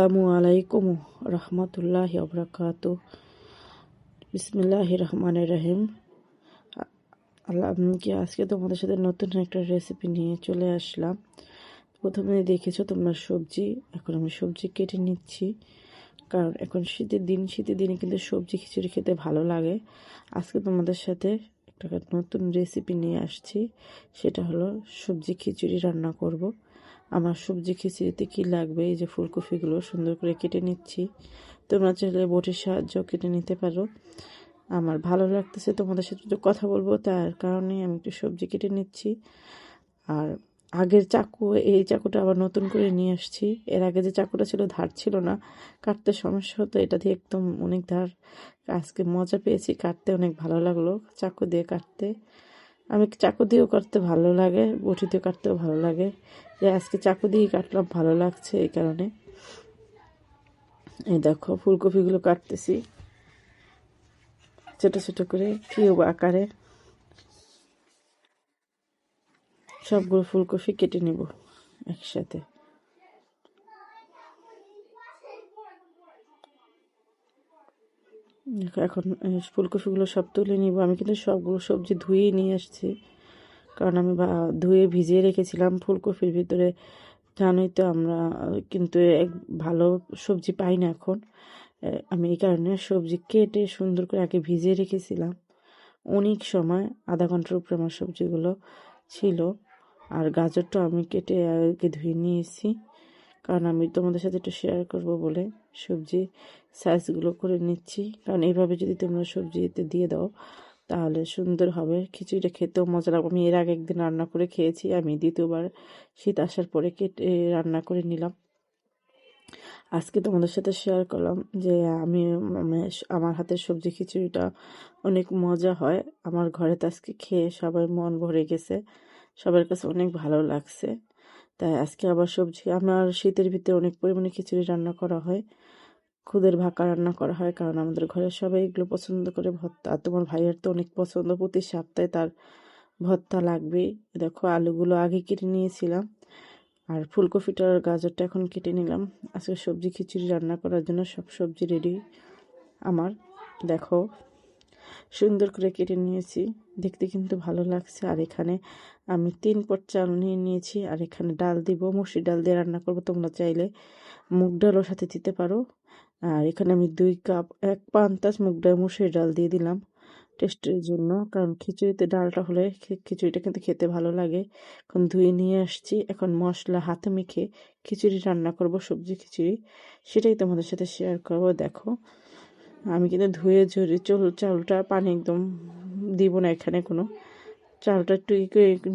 আসসালামু আলাইকুম রহমতুল্লাহ বরকাত বিসমিল্লাহ রহমান রহিম। আল্লাহ কি আজকে তোমাদের সাথে নতুন একটা রেসিপি নিয়ে চলে আসলাম? প্রথমে দেখেছ তোমরা সবজি, এখন আমি সবজি কেটে নিচ্ছি। কারণ এখন শীতের দিন, শীতের দিনে কিন্তু সবজি খিচুড়ি খেতে ভালো লাগে। আজকে তোমাদের সাথে একটা নতুন রেসিপি নিয়ে আসছি, সেটা হলো সবজি খিচুড়ি রান্না করব। আমার সবজি কী লাগবে? এই যে ফুলকপিগুলো সুন্দর করে কেটে নিচ্ছি। তোমরা চাইলে বটির সাহায্য কেটে নিতে পারো। আমার ভালো লাগতেছে তোমাদের সাথে একটু কথা বলব, তার কারণে আমি একটু সবজি কেটে নিচ্ছি। আর আগের চাকু, এই চাকুটা আবার নতুন করে নিয়ে আসছি। এর আগে যে চাকুটা ছিল, ধার ছিল না। কাটতে সমস্যা হতো, এটা দিয়ে একদম অনেক ধার। আজকে মজা পেয়েছি, কাটতে অনেক ভালো লাগল চাকু দিয়ে কাটতে। আমি চাকু দিয়েও কাটতে ভালো লাগে, বটি দিয়ে কাটতেও ভালো লাগে। যে আজকে চাকু দিয়েই কাটলাম, ভালো লাগছে এই কারণে। এই দেখো, ফুলকপিগুলো কাটতেছি। ছোট ছোট করে কিউব আকারে। সবগুলো ফুলকপি কেটে নেব একসাথে। এখন ফুলকপিগুলো সব তুলে নিব। আমি কিন্তু সবগুলো সবজি ধুয়েই নিয়ে আসছি। কারণ আমি বা, ধুয়ে ভিজিয়ে রেখেছিলাম ফুলকপির ভিতরে। জানোই তো আমরা কিন্তু এক ভালো সবজি পাই না এখন। আমি এই কারণে সবজি কেটে সুন্দর করে আগে ভিজিয়ে রেখেছিলাম। অনেক সময় আধা ঘণ্টার উপরে আমার সবজিগুলো ছিল। আর গাজরটা আমি কেটে আগে ধুয়ে নিয়েছি। কারণ আমি তোমাদের সাথে একটু শেয়ার করব বলে সবজি সাইজগুলো করে নিচ্ছি। কারণ এইভাবে যদি তোমরা সবজিতে দিয়ে দাও, তাহলে সুন্দর হবে। খিচুড়িটা খেতেও মজা লাগবে। আমি এর আগে একদিন রান্না করে খেয়েছি, আমি দ্বিতীয়বার শীত আসার পরে কেটে রান্না করে নিলাম। আজকে তোমাদের সাথে শেয়ার করলাম যে আমি আমার হাতের সবজি খিচুড়িটা অনেক মজা হয়। আমার ঘরে তো আজকে খেয়ে সবাই মন ভরে গেছে। সবার কাছে অনেক ভালো লাগছে। তাই আজকে আবার সবজি, আমার শীতের ভিতরে অনেক পরিমাণে খিচুড়ি রান্না করা হয়। খুদের ভাকা রান্না করা হয়, কারণ আমাদের ঘরে সবাই এগুলো পছন্দ করে ভর্তা। আর তোমার ভাইয়ের তো অনেক পছন্দ প্রতি সপ্তাহে তার ভর্তা লাগবেই। দেখো, আলুগুলো আগে কেটে নিয়েছিলাম আর ফুলকপিটার গাজরটা এখন কেটে নিলাম। আজকে সবজি খিচুড়ি রান্না করার জন্য সব সবজি রেডি আমার। দেখো সুন্দর করে কেটে নিয়েছি। দেখতে কিন্তু ভালো লাগছে। আর এখানে আমি তিন পট চাল নিয়ে নিয়েছি। আর এখানে ডাল দিব, মুসুর ডাল দিয়ে রান্না করব। তোমরা চাইলে মুগ ডালও সাথে দিতে পারো। আর এখানে আমি দুই কাপ, এক পান্তাস মুগ ডাল, মুসুর ডাল দিয়ে দিলাম টেস্টের জন্য। কারণ খিচুড়িতে ডালটা হলে খিচুড়িটা কিন্তু খেতে ভালো লাগে। এখন ধুয়ে নিয়ে আসছি। এখন মশলা হাতে মেখে খিচুড়ি রান্না করব, সবজি খিচুড়ি। সেটাই তোমাদের সাথে শেয়ার করব। দেখো আমি কিন্তু ধুয়ে ঝরে চল, চালটা পানি একদম দিব না এখানে কোনো। চালটা একটু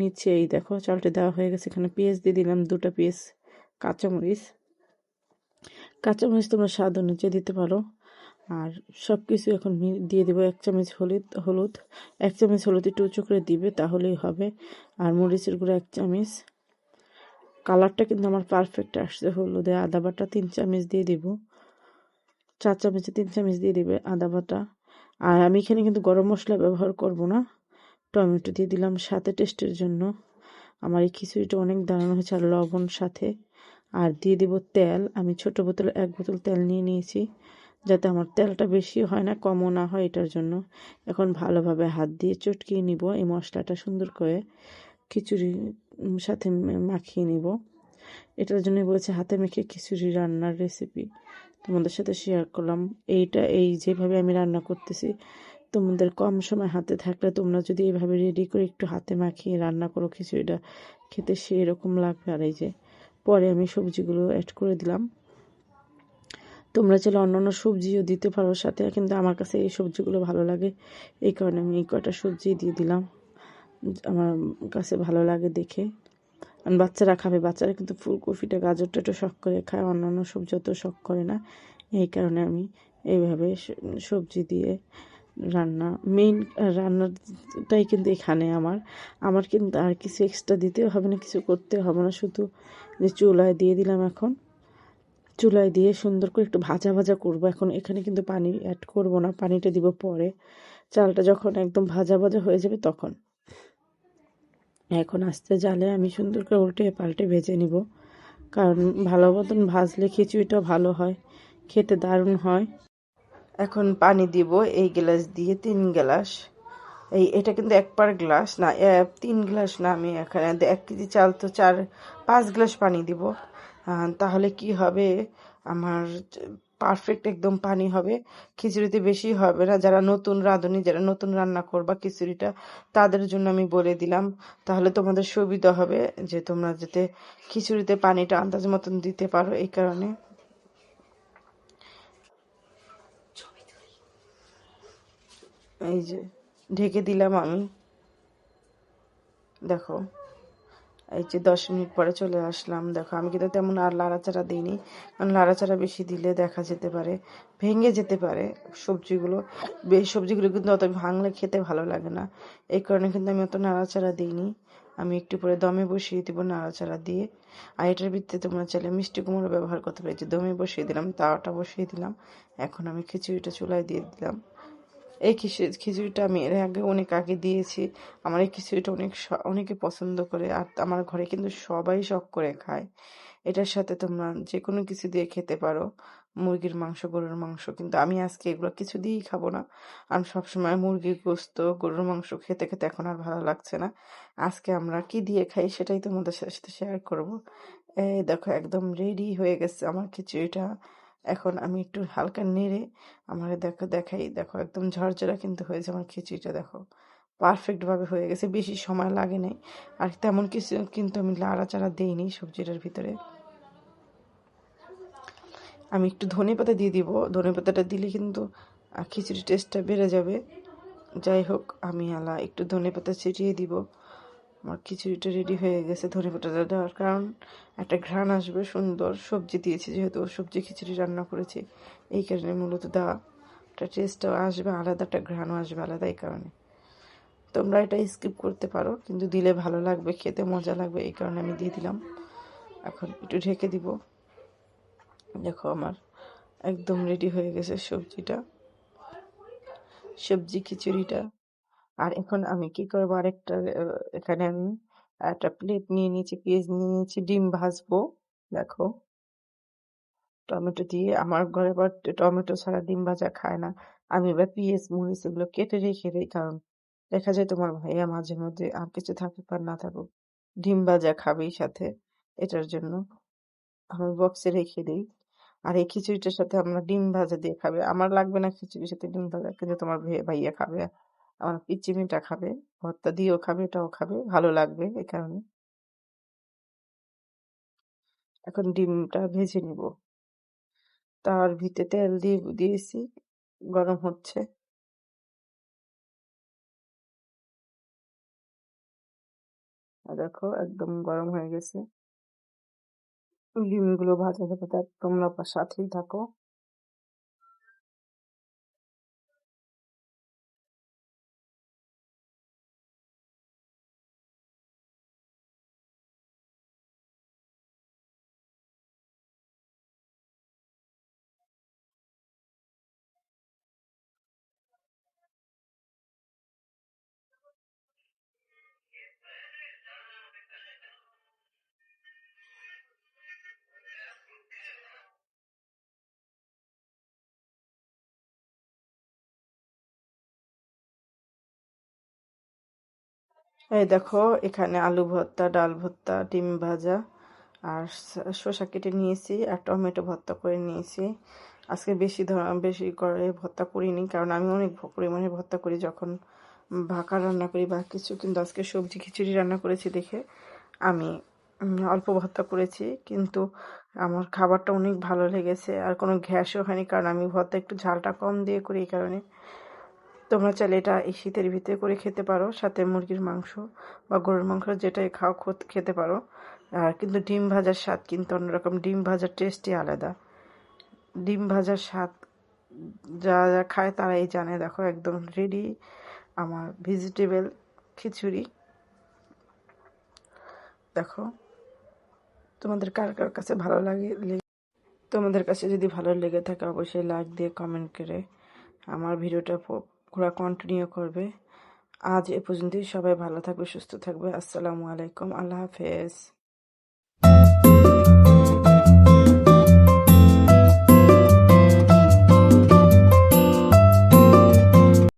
নিচ্ছে, এই দেখো চালটা দেওয়া হয়ে গেছে। এখানে পেঁয়াজ দিয়ে দিলাম, দুটো পেঁয়াজ, কাঁচামরিচ। কাঁচামরিচ তোমরা স্বাদ অনুযায়ী দিতে পারো। আর সব কিছু এখন দিয়ে দেবো এক চামচ হলুদ হলুদ। এক চামচ হলুদ একটু উঁচু করে দিবে, তাহলেই হবে। আর মরিচের গুঁড়ো এক চামচ। কালারটা কিন্তু আমার পারফেক্ট আসছে, হলুদে আদা বাটা তিন চামচ দিয়ে দিব। চার চামচে তিন চামচ দিয়ে দিবে আদা বাটা। আর আমি এখানে কিন্তু গরম মশলা ব্যবহার করব না। টমেটো দিয়ে দিলাম সাথে টেস্টের জন্য। আমার এই খিচুড়িটা অনেক দাঁড়ানো হয়েছে আর লবণ সাথে। আর দিয়ে দিব তেল। আমি ছোট বোতল, এক বোতল তেল নিয়ে নিয়েছি যাতে আমার তেলটা বেশি হয় না, কমও না হয় এটার জন্য। এখন ভালোভাবে হাত দিয়ে চটকিয়ে নিব, এই মশলাটা সুন্দর করে খিচুড়ির সাথে মাখিয়ে নিব। এটার জন্যই বলেছে, হাতে মেখে খিচুড়ি রান্নার রেসিপি তোমাদের সাথে শেয়ার করলাম। এইটা, এই যেভাবে আমি রান্না করতেছি, তোমাদের কম সময় হাতে থাকলে তোমরা যদি এইভাবে রেডি করে একটু হাতে মাখিয়ে রান্না করো খিচুড়িটা, খেতে সেই রকম লাগবে। আর এই যে, পরে আমি সবজিগুলো অ্যাড করে দিলাম। তোমরা চাইলে অন্যান্য সবজিও দিতে পারো সাথে, কিন্তু আমার কাছে এই সবজিগুলো ভালো লাগে। এই কারণে আমি এই কয়টা সবজি দিয়ে দিলাম। আমার কাছে ভালো লাগে দেখে। বাচ্চারা খাবে। বাচ্চারা কিন্তু ফুলকপিটা, গাজরটা একটু শখ করে খায়, অন্যান্য সবজি অত শখ করে না। এই কারণে আমি এইভাবে সবজি দিয়ে রান্না মেইন রান্নাটাই কিন্তু এখানে আমার। আমার কিন্তু আর কিছু এক্সট্রা দিতেও হবে না, কিছু করতে হবে না। শুধু যে চুলায় দিয়ে দিলাম এখন, চুলায় দিয়ে সুন্দর করে একটু ভাজা ভাজা করব। এখন এখানে কিন্তু পানি অ্যাড করব না, পানিটা দিব পরে। চালটা যখন একদম ভাজা ভাজা হয়ে যাবে তখন। এখন আস্তে জালে আমি সুন্দর করে উল্টে পাল্টে ভেজে নিব। কারণ ভালো মতন ভাজলে খিচুড়িটা ভালো হয়, খেতে দারুণ হয়। এখন পানি দিব এই গ্লাস দিয়ে তিন গ্লাস। এই, এটা কিন্তু এক পার গ্লাস না তিন গ্লাস না, আমি এখানে এক কেজি চাল তো চার, পাঁচ গ্লাস পানি দিব। তাহলে কি হবে? আমার পারফেক্ট একদম পানি হবে, খিচুড়িতে বেশি হবে না। যারা নতুন রাঁধুনি, যারা নতুন রান্না করবা খিচুড়িটা, তাদের জন্য আমি বলে দিলাম। তাহলে তোমাদের সুবিধা হবে যে তোমরা যাতে খিচুড়িতে পানিটা আন্দাজ মতন দিতে পারো এই কারণে। এই যে, ঢেকে দিলাম আমি। দেখো। এই যে দশ মিনিট পরে চলে আসলাম, দেখো আমি কিন্তু তেমন আর লাড়াচাড়া দিইনি, কারণ লাড়াচাড়া বেশি দিলে দেখা যেতে পারে, ভেঙে যেতে পারে সবজিগুলো। বেশ সবজিগুলো কিন্তু অত ভাঙলে খেতে ভালো লাগে না, এই কারণে কিন্তু আমি অত নাড়াচাড়া দিইনি। আমি একটু পরে দমে বসিয়ে দিব নাড়াচাড়া দিয়ে। আর এটার ভিত্তিতে তোমরা চাইলে মিষ্টি কুমড়ো ব্যবহার করতে পারি। যে দমে বসিয়ে দিলাম, তাওয়াটা বসিয়ে দিলাম, এখন আমি খিচুড়িটা চুলায় দিয়ে দিলাম। এই খিচুড়ি, খিচুড়িটা আমি এর আগে অনেক আগে দিয়েছি। আমার এই খিচুড়িটা অনেক অনেকে পছন্দ করে আর আমার ঘরে কিন্তু সবাই শখ করে খায়। এটার সাথে তোমরা যে কোনো কিছু দিয়ে খেতে পারো। মুরগির মাংস, গরুর মাংস, কিন্তু আমি আজকে এগুলো কিছু দিয়েই খাব না। আমি সবসময় মুরগির গোস্ত, গরুর মাংস খেতে খেতে এখন আর ভালো লাগছে না। আজকে আমরা কি দিয়ে খাই সেটাই তোমাদের সাথে শেয়ার করব। এই দেখো, একদম রেডি হয়ে গেছে আমার খিচুড়িটা। এখন আমি একটু হালকা নেড়ে আমার দেখো দেখাই। দেখো একদম ঝরঝরা কিন্তু হয়েছে আমার খিচুড়িটা দেখো। পারফেক্টভাবে হয়ে গেছে বেশি সময় লাগে নাই। আর তেমন কিছু কিন্তু আমি লাড়াচাড়া দেইনি সবজিটার ভিতরে। আমি একটু ধনে পাতা দিয়ে দিব। ধনে পাতাটা দিলে কিন্তু আহ, খিচুড়ির টেস্টটা বেড়ে যাবে। যাই হোক আমি আলা একটু ধনে পাতা ছিটিয়ে দিব। আমার খিচুড়িটা রেডি হয়ে গেছে, ধনে পাতাটা দেওয়ার কারণ একটা ঘ্রাণ আসবে, সুন্দর সবজি দিয়েছি যেহেতু সবজি খিচুড়ি রান্না করেছি। এই কারণে মূলত দেওয়া একটা টেস্টও আসবে, আলাদা একটা ঘ্রাণও আসবে আলাদা এই কারণে। তোমরা এটা স্কিপ করতে পারো, কিন্তু দিলে ভালো লাগবে, খেতে মজা লাগবে, এই কারণে আমি দিয়ে দিলাম। এখন একটু ঢেকে দিব। দেখো আমার একদম রেডি হয়ে গেছে সবজিটা। সবজি খিচুড়িটা। আর এখন আমি কি করব? আরেকটা এখানে আমি একটা প্লেট নিয়ে নিয়েছি, পেঁয়াজ নিয়ে নিয়েছি, ডিম ভাজবো, দেখো। টমেটো দিয়ে আমার ঘরে আবার টমেটো ছাড়া ডিম ভাজা খায় না। আমি এবার পেঁয়াজ, মরিচ এগুলো কেটে রেখে দিই, কারণ দেখা যায় তোমার ভাইয়া মাঝে মধ্যে আর কিছু থাকুক আর না থাকুক, ডিম ভাজা খাবেই সাথে। এটার জন্য আমি বক্সে রেখে দিই। আর এই খিচুড়িটার সাথে আমরা ডিম ভাজা দিয়ে খাবে। আমার লাগবে না খিচুড়ির সাথে ডিম ভাজা, কিন্তু তোমার ভাইয়া খাবে। আমার পিচ্চি মেয়েটা খাবে, ভর্তা দিয়েও খাবে, এটাও খাবে, ভালো লাগবে এই কারণে। এখন ডিমটা ভেজে নিব। তার ভিতরে তেল দিয়ে দিয়েছি, গরম হচ্ছে। দেখো একদম গরম হয়ে গেছে। ডিমগুলো ভাজা তার তোমরা সাথেই থাকো। এই দেখো, এখানে আলু ভর্তা, ডাল ভর্তা, ডিম ভাজা আর শসা কেটে নিয়েছি আর টমেটো ভর্তা করে নিয়েছি। আজকে বেশি ধর বেশি করে ভর্তা করিনি কারণ আমি অনেক পরিমাণে ভর্তা করি যখন ভাকা রান্না করি বা কিছু কিন্তু আজকে সবজি খিচুড়ি রান্না করেছি দেখে আমি অল্প ভর্তা করেছি কিন্তু আমার খাবারটা অনেক ভালো লেগেছে আর কোনো গ্যাসও হয়নি কারণ আমি ভর্তা একটু ঝালটা কম দিয়ে করি এই কারণে। তোমরা চাইলে এটা এই শীতের ভিতরে করে খেতে পারো। সাথে মুরগির মাংস বা গরুর মাংস যেটাই খাও খোত- খেতে পারো। আর কিন্তু ডিম ভাজার স্বাদ কিন্তু অন্যরকম। ডিম ভাজার টেস্টই আলাদা। ডিম ভাজার স্বাদ যারা যারা খায় তারাই জানে। দেখো, একদম রেডি আমার ভেজিটেবল খিচুড়ি। দেখো, তোমাদের কার কার কাছে ভালো লাগে তোমাদের কাছে যদি ভালো লেগে থাকে, অবশ্যই লাইক দিয়ে কমেন্ট করে আমার ভিডিওটা পুরো কন্টিনিউ করবে। আজ এ পর্যন্তই সবাই ভালো থাকবে, সুস্থ থাকবে। আসসালামু আলাইকুম, আল্লাহ হাফেজ।